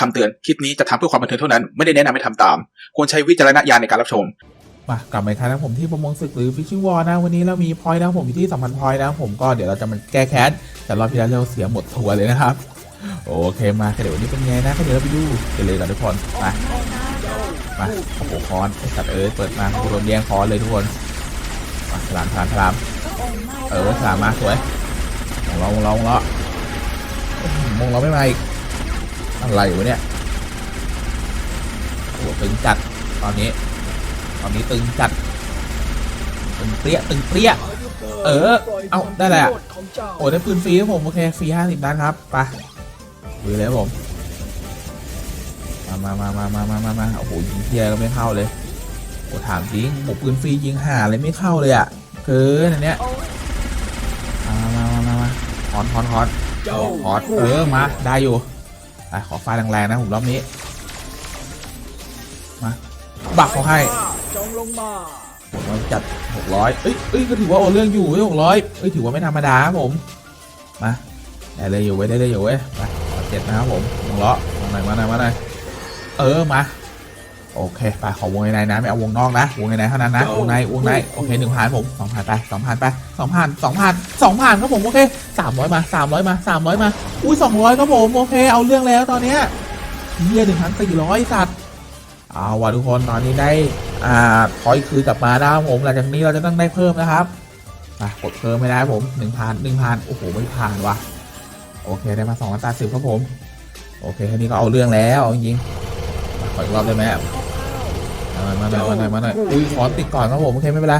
คำเตือนคลิปนี้จะทำเพื่อความบันเทิงเท่านั้น ไม่ได้แนะนำให้ทำตาม ควรใช้วิจารณญาณในการรับชม มากลับมาอีกครั้งนะผมที่ประมงศึกหรือฟิชชิ่งวอลนะวันนี้เรามีพอยต์นะผมอยู่ที่สัมพันธ์พอยต์นะผมก็เดี๋ยวเราจะมาแก้แค้นแต่รอบที่แล้วเราเสียหมดทัวร์เลยนะครับ โอเคมาเดี๋ยววันนี้เป็นไงนะก็เดี๋ยวเราไปดูกันเลยกันทุกคนมามาโอ้โหคอนไอสัตว์เอ้ยเปิดมาโดนแย่งคอนเลยทุกคนมาสลามสลามสลามเออสลามมาสวยมองเรามองเรามองเราอื้อหือมงเราไม่มาอีก อะไรวะเนี่ยโอ้ตึงจัดตอนนี้ ตอนนี้ตึงจัด ตึงเปรี้ยตึงเปรี้ย เออ เอาได้แหละ โอ้ได้ปืนฟรีครับผม โอเคฟรีห้าสิบนัดครับไปดูเลยผม มามามามามามามามาโอ้โหยิงเทียก็ไม่เข้าเลย โอ้ถามจริงโอ้ปืนฟรียิงหาเลยไม่เข้าเลยอะเกินอันเนี้ยมามามามามาฮอนฮอนฮอนฮอนเออมาได้อยู่ ปขอไฟแรงๆนะผมรอบนี้มาบักเขาให้จงลงมาผมจัดหกร้อยเอ้ยเอ้ยก็ถือว่าโอเรื่องอยู่เว้ยหกร้อยเอ้ยถือว่าไม่ธรรมดาครับผมมาได้เลยอยู่เว้ยได้เลยอยู่เว้ยมาเจ็ดนะครับผมลงล้อมาหน่อยมาหน่อยมาหน่อยเออมา โอเคไปขอวงในนะไม่เอาวงนอกนะวงในเท่านั้นนะวงในวงในโอเคหนึ่งผ่านผมสองผ่านไปสองผ่านไปสองผ่านสองผ่านสองผ่านครับผมโอเคสามร้อยมาสามร้อยมาสามร้อยมาอุ้ยสองร้อยครับผมโอเคเอาเรื่องแล้วตอนเนี้ยเฮียหนึ่งพันสี่ร้อยสัตว์เอาว่ะทุกคนตอนนี้ได้อ่าพอยคือกลับมานะครับผมหลังจากนี้เราจะต้องได้เพิ่มนะครับมากดเพิ่มไม่ได้ครับผมหนึ่งพันหนึ่งพันโอ้โหไม่ผ่านว่ะโอเคได้มาสองร้อยแปดสิบครับผมโอเคแค่นี้ก็เอาเรื่องแล้วเอาจริงๆมาข ออีกรอบได้ไหมอะมามาหน่อยมาหน่อยมาหน่อยอุ้ยขอติดก่อนครับผมโอเคไม่เป็นไร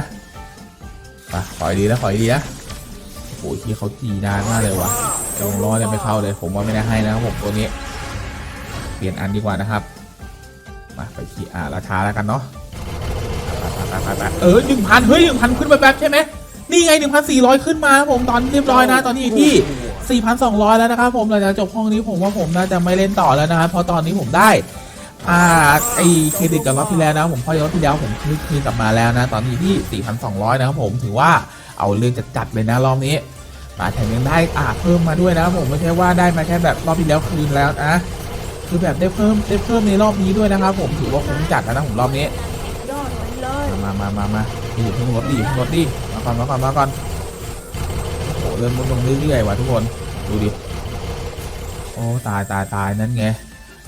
มาขออีกดีนะขออีกดีนะโอ้ยที่เขาจีนานมากเลยว่ะลงร้อยเนี่ยไม่เข้าเลย ผมว่าไม่ได้ให้นะครับผมตัวนี้ เปลี่ยนอันดีกว่านะครับ มาไปขี่อ่าราคาแล้วกันเนาะไปไปไปไปเออหนึ่งพันเฮ้ยหนึ่งพันขึ้นไปแป๊บใช่ไหมนี่ไงหนึ่งพันสี่ร้อยขึ้นมาครับผมตอนเรียบร้อยนะ ตอนนี้อยู่ที่สี่พันสองร้อยแล้วนะครับผมหลังจากจบห้องนี้ผมว่าผมน่าจะไม่เล่นต่อแล้วนะครับเพราะตอนนี้ผมได้ อ่าไอเครดิตกับรอบที่แล้วนะผมพอยรอบที่แล้วผมคืนคืนกลับมาแล้วนะ ตอนนี้ที่ 4,200 นะครับผมถือว่าเอาเรื่องจัดๆเลยนะรอบนี้มาแถมยังได้อ่าเพิ่มมาด้วยนะครับผมไม่ใช่ว่าได้มาแค่แบบรอบที่แล้วคืนแล้วนะคือแบบได้เพิ่มได้เพิ่มในรอบนี้ด้วยนะครับผมถือว่าคุ้มจัดแล้วนะผมรอบนี้ยอดไปเลยมามามามาดีเพิ่งรถดีเพิ่งรถดีมาก่อนมาก่อนมาก่อนโอ้โหเริ่มลดลงเรื่อยๆว่ะทุกคนดูดิโอ้ตายตายตายนั่นไง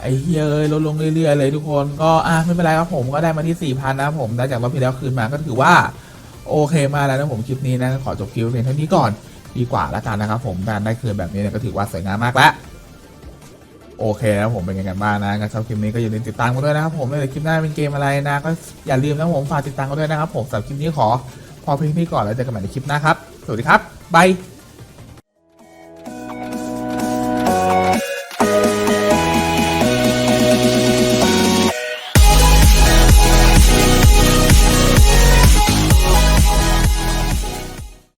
ไอ้เฮ้ยเอ้ยลดลงเรื่อยๆเลยทุกคนก็อะไม่เป็นไรครับผมก็ได้มาที่สี่พันนะผมได้จากรอบที่แล้วคืนมาก็ถือว่า โอเคมาแล้วนะผมคลิปนี้นะขอจบคลิปเพียงเท่านี้ก่อนดีกว่าล้วกันนะครับผมการได้คืนแบบนี้เนี่ยก็ถือว่าสวยงามมากแล้วโอเคนะครับผมเป็นไงกันบ้างนะงั้นชอบคลิปนี้ก็อย่าลืมติดตามกันด้วยนะครับผมในคลิปหน้าเป็นเกมอะไรนะ ก็อย่าลืมนะผมฝากติดตามกันด้วยนะครับผมสำหรับคลิปนี้ขอพอเพียงนี้ก่อนแล้วเจอกันใหม่ในคลิปหน้าครับสวัสดีครับบาย